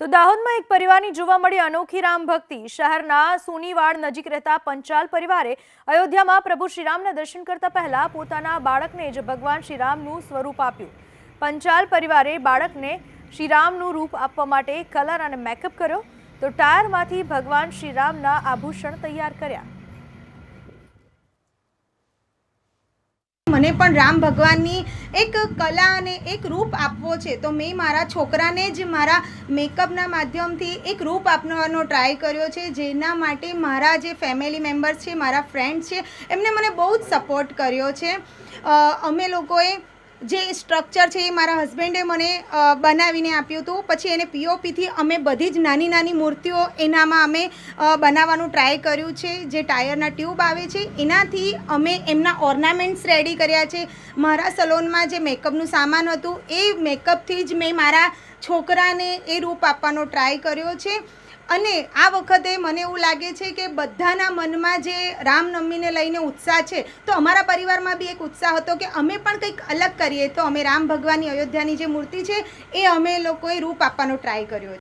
તો દાહોદમાં એક પરિવારની જોવા મળી અનોખી રામ ભક્તિ. શહેરના સોનીવાડ નજીક રહેતા પંચાલ પરિવારે અયોધ્યામાં પ્રભુ શ્રીરામના દર્શન કરતા પહેલા પોતાના બાળકને જ ભગવાન શ્રીરામનું સ્વરૂપ આપ્યું. પંચાલ પરિવારે બાળકને શ્રીરામનું રૂપ આપવા માટે કલર અને મેકઅપ કર્યો તો ટાયરમાંથી ભગવાન શ્રીરામના આભૂષણ તૈયાર કર્યા. મને પણ રામ ભગવાનની એક કલા અને એક રૂપ આપવો છે. તો મેં મારા છોકરાને જ મારા મેકઅપના માધ્યમથી એક રૂપ આપવાનો ટ્રાય કર્યો છે. જેના માટે મારા જે ફેમિલી મેમ્બર્સ છે, મારા ફ્રેન્ડ્સ છે, એમને મને બહુ જ સપોર્ટ કર્યો છે. અમે લોકોએ જે સ્ટ્રક્ચર છે એ મારા હસબન્ડે મને બનાવીને આપ્યું હતું. પછી એને પીઓપીથી અમે બધી જ નાની નાની મૂર્તિઓ એનામાં અમે બનાવવાનું ટ્રાય કર્યું છે. જે ટાયરના ટ્યુબ આવે છે, એનાથી અમે એમના ઓર્નામેન્ટ્સ રેડી કર્યા છે. મારા સલોનમાં જે મેકઅપનું સામાન હતું, એ મેકઅપથી જ મેં મારા છોકરાને એ રૂપ આપવાનો ટ્રાય કર્યો છે. અને આ વખતે મને એવું લાગે છે કે બધાના મનમાં જે રામનવમીને લઈને ઉત્સાહ છે, તો અમારા પરિવારમાં બી એક ઉત્સાહ હતો કે અમે પણ કંઈક અલગ કરીએ. તો અમે રામ ભગવાનની અયોધ્યાની જે મૂર્તિ છે, એ અમે લોકોએ રૂપ આપવાનો ટ્રાય કર્યો.